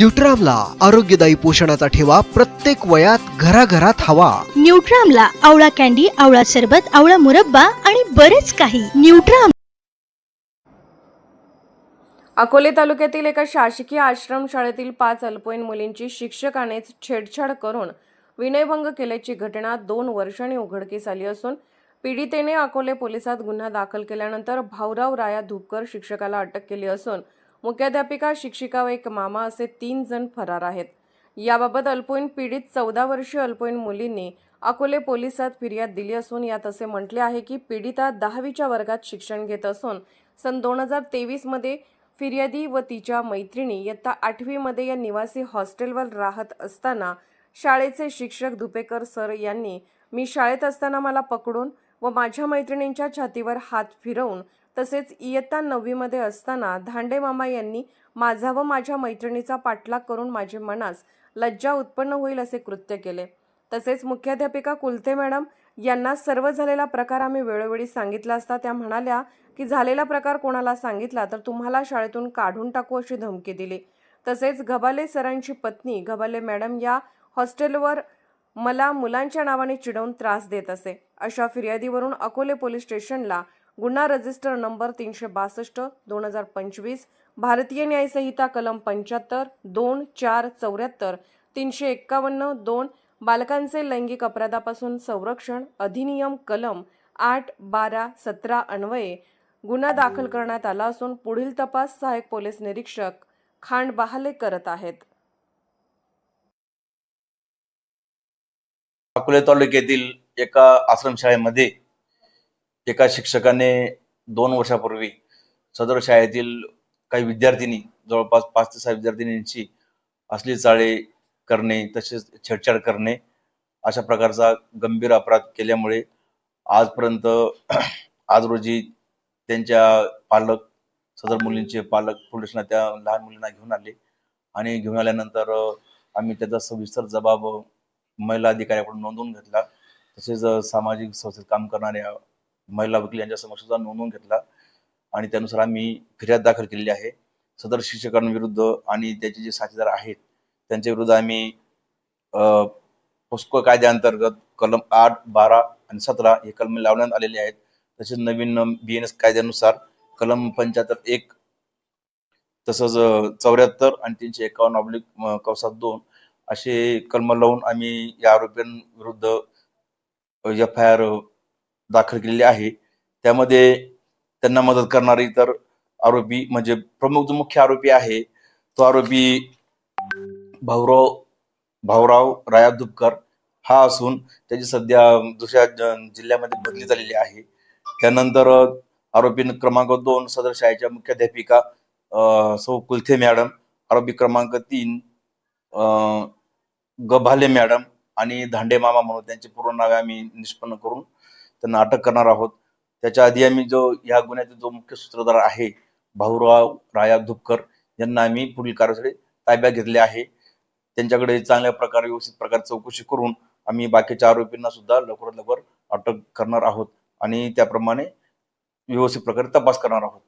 न्यूट्रामला आरोग्यदायी पोषणाचा ठेवा प्रत्येक वयात घराघरात हवा. न्यूट्रामला आवळा कॅन्डी आवळा सरबत आवळा मुरब्बा आणि बरेच काही. न्यूट्राम अकोले तालुक्यातील एका शासकीय आश्रमशाळेतील पाच अल्पवयीन मुलींची शिक्षकानेच छेडछाड करून विनयभंग केल्याची घटना दोन वर्षांनी उघडकीस आली असून पीडितेने अकोले पोलिसात गुन्हा दाखल केल्यानंतर भाऊराव राया धुपकर शिक्षकाला अटक केली असून मुख्याध्यापिका शिक्षिका व एक मामा असे तीन जण फरार आहेत. याबाबत अल्पवयीन पीडित चौदा वर्षीय अल्पवयीन मुलींनी अकोले पोलिसात फिर्याद दिली असून यात असे म्हटले आहे की पीडिता दहावीच्या वर्गात शिक्षण घेत असून सन दोन हजार तेवीसमध्ये फिर्यादी व तिच्या मैत्रिणी इयत्ता आठवीमध्ये या निवासी हॉस्टेलवर राहत असताना शाळेचे शिक्षक धुपेकर सर यांनी मी शाळेत असताना मला पकडून व माझ्या मैत्रिणींच्या छातीवर हात फिरवून तसेच इयत्ता नववीमध्ये असताना धांडे मामा यांनी माझा व माझ्या मैत्रिणीचा पाठलाग करून माझे मनास लज्जा उत्पन्न होईल असे कृत्य केले. तसेच मुख्याध्यापिका कुलते मॅडम यांना सर्व झालेला प्रकार आम्ही वेळोवेळी सांगितला असता. त्या म्हणाल्या की झालेला प्रकार कोणाला सांगितला तर तुम्हाला शाळेतून काढून टाकू अशी धमकी दिली. तसेच गबाले सरांची पत्नी गबाले मॅडम या हॉस्टेलवर मला मुलांच्या नावाने चिडवून त्रास देत असे. अशा फिर्यादीवरून अकोले पोलीस स्टेशनला गुन्हा रजिस्टर नंबर तीनशे बासष्ट दोन हजार पंचवीस भारतीय न्यायसंहिता कलम पंच्याहत्तर दोन चार चौऱ्याहत्तर तीनशे एक्कावन्न दोन बालकांचे लैंगिक अपराधापासून संरक्षण अधिनियम कलम आठ बारा सतरा अन्वये गुन्हा दाखल करण्यात आला असून पुढील तपास सहाय्यक पोलीस निरीक्षक खांड बहाले करत आहेत. अकोले तालुक्यातील एका आश्रमशाळेमध्ये एका शिक्षकाने दोन वर्षापूर्वी सदर शाळेतील काही विद्यार्थिनी जवळपास पाच ते सहा विद्यार्थिनींची असली चाळे करणे तसेच छेडछाड करणे अशा प्रकारचा गंभीर अपराध केल्यामुळे आजपर्यंत आज रोजी त्यांच्या पालक सदर मुलींचे पालक पोलिसांना त्या लहान मुलींना घेऊन आले. आणि घेऊन आल्यानंतर आम्ही त्याचा सविस्तर जबाब महिला अधिकाऱ्याकडून नोंदवून घेतला. तसेच सामाजिक संस्थेत काम करणाऱ्या महिला वकील यांच्या समक्ष सुद्धा नोंदवून घेतला. आणि त्यानुसार आम्ही फिर्याद दाखल केलेली आहे. सदर शिक्षकांविरुद्ध आणि त्याचे जे साथीदार आहेत त्यांच्या विरुद्ध आम्ही अ, पोस्को कायद्याअंतर्गत कलम आठ बारा आणि सतरा हे कलम लावण्यात आलेले आहेत. तसेच नवीन बी एन एस कायद्यानुसार कलम पंच्याहत्तर एक तसंच चौऱ्याहत्तर आणि तीनशे एकावन्न ऑब्लिक कवसात दोन असे कलम लावून आम्ही या आरोपींविरुद्ध एफ आय आर दाखल केलेली आहे. त्यामध्ये त्यांना मदत करणारे इतर आरोपी म्हणजे प्रमुख जो मुख्य आरोपी आहे तो आरोपी भाऊराव भाऊराव राया दुपकर हा असून त्याची सध्या दुसऱ्या जिल्ह्यामध्ये बदली झालेली आहे. त्यानंतर आरोपी क्रमांक दोन सदर शाळेच्या मुख्याध्यापिका सौ कुलथे मॅडम आरोपी क्रमांक तीन गभाले मॅडम आणि धांडे मामा म्हणून त्यांची पूर्ण नावे आम्ही निष्पन्न करून त्यांना अटक करणार आहोत. त्याच्या आधी आम्ही जो या गुन्ह्याचा जो मुख्य सूत्रधार आहे भाऊराव राया धुपकर यांना आम्ही पुढील कारवाईसाठी ताब्यात घेतले आहे. त्यांच्याकडे चांगल्या प्रकारे व्यवस्थित प्रकारे चौकशी करून आम्ही बाकीच्या आरोपींना सुद्धा लवकरात लवकर अटक करणार आहोत. आणि त्याप्रमाणे व्यवस्थित प्रकारे तपास करणार आहोत.